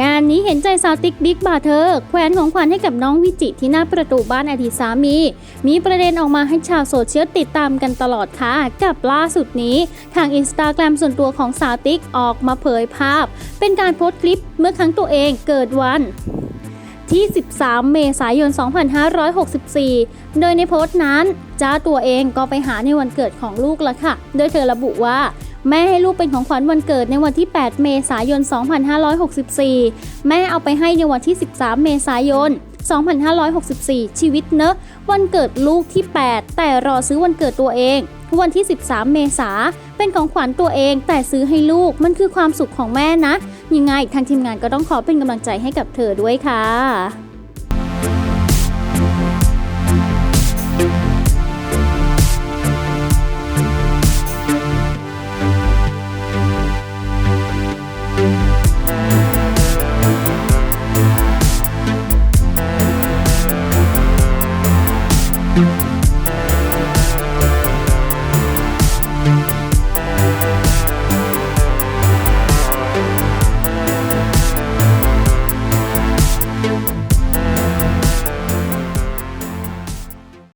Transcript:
งานนี้เห็นใจสาวติ๊กบิ๊กบาเธอ แขวนของขวัญให้กับน้องวิจิที่หน้าประตูบ้านอดีตสามี มีประเด็นออกมาให้ชาวโซเชียลติดตามกันตลอดค่ะ กับล่าสุดนี้ ทางอินสตาแกรมส่วนตัวของสาวติ๊กออกมาเผยภาพ เป็นการโพสต์คลิปเมื่อครั้งตัวเองเกิดวันที่ 13 เมษายน 2564 โดยในโพสต์นั้น จ้าตัวเองก็ไปหาในวันเกิดของลูกล้วค่ะ โดยเธอระบุว่า แม่ให้ลูกเป็นของขวัญวันเกิดในวันที่ 8 เมษายน 2564 แม่เอาไปให้ในวันที่ 13 เมษายน 2564 ชีวิตเนอะ วันเกิดลูกที่ 8 แต่รอซื้อวันเกิดตัวเอง วันที่ 13 เมษาเป็นของขวัญตัวเอง แต่ซื้อให้ลูกมันคือความสุขของแม่นะ ยังไงทางทีมงานก็ต้องขอเป็นกำลังใจให้กับเธอด้วยค่ะ